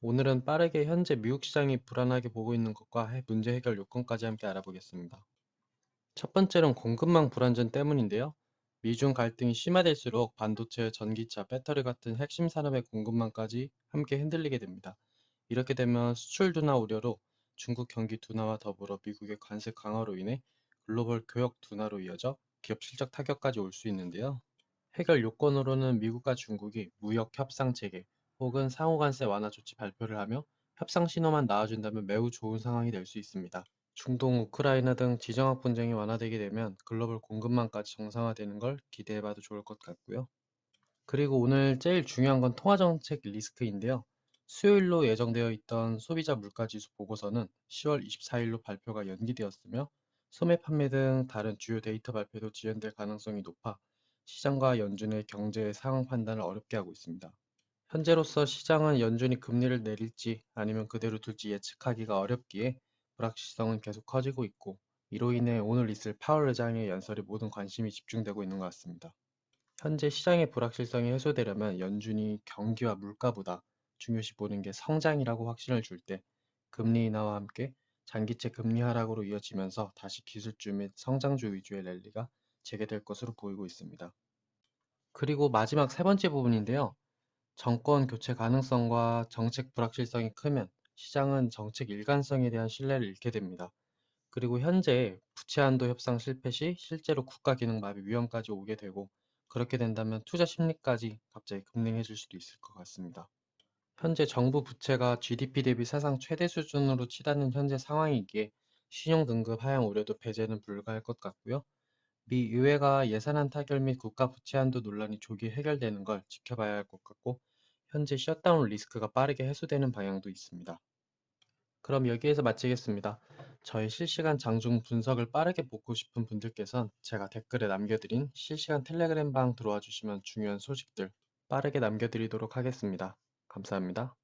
오늘은 빠르게 현재 미국 시장이 불안하게 보고 있는 것과 해- 문제 해결 요건까지 함께 알아보겠습니다. 첫 번째는 공급망 불안전 때문인데요. 미중 갈등이 심화될수록 반도체, 전기차, 배터리 같은 핵심 산업의 공급망까지 함께 흔들리게 됩니다. 이렇게 되면 수출 둔화 우려로 중국 경기 둔화와 더불어 미국의 관세 강화로 인해 글로벌 교역 둔화로 이어져 기업 실적 타격까지 올 수 있는데요. 해결 요건으로는 미국과 중국이 무역 협상 체계 혹은 상호 관세 완화 조치 발표를 하며 협상 신호만 나와준다면 매우 좋은 상황이 될 수 있습니다. 중동, 우크라이나 등 지정학 분쟁이 완화되게 되면 글로벌 공급망까지 정상화되는 걸 기대해봐도 좋을 것 같고요. 그리고 오늘 제일 중요한 건 통화정책 리스크인데요. 수요일로 예정되어 있던 소비자 물가지수 보고서는 10월 24일로 발표가 연기되었으며 소매 판매 등 다른 주요 데이터 발표도 지연될 가능성이 높아 시장과 연준의 경제 상황 판단을 어렵게 하고 있습니다. 현재로서 시장은 연준이 금리를 내릴지 아니면 그대로 둘지 예측하기가 어렵기에 불확실성은 계속 커지고 있고 이로 인해 오늘 있을 파월 의장의 연설에 모든 관심이 집중되고 있는 것 같습니다. 현재 시장의 불확실성이 해소되려면 연준이 경기와 물가보다 중요시 보는 게 성장이라고 확신을 줄 때 금리 인하와 함께 장기채 금리 하락으로 이어지면서 다시 기술주 및 성장주 위주의 랠리가 재개될 것으로 보이고 있습니다. 그리고 마지막 세 번째 부분인데요. 정권 교체 가능성과 정책 불확실성이 크면 시장은 정책 일관성에 대한 신뢰를 잃게 됩니다. 그리고 현재 부채 한도 협상 실패 시 실제로 국가 기능 마비 위험까지 오게 되고 그렇게 된다면 투자 심리까지 갑자기 급등해질 수도 있을 것 같습니다. 현재 정부 부채가 GDP 대비 사상 최대 수준으로 치닫는 현재 상황이기에 신용 등급 하향 우려도 배제는 불가할 것 같고요. 미 의회가 예산안 타결 및 국가 부채 한도 논란이 조기 해결되는 걸 지켜봐야 할 것 같고 현재 셧다운 리스크가 빠르게 해소되는 방향도 있습니다. 그럼 여기에서 마치겠습니다. 저희 실시간 장중 분석을 빠르게 보고 싶은 분들께선 제가 댓글에 남겨드린 실시간 텔레그램 방 들어와 주시면 중요한 소식들 빠르게 남겨드리도록 하겠습니다. 감사합니다.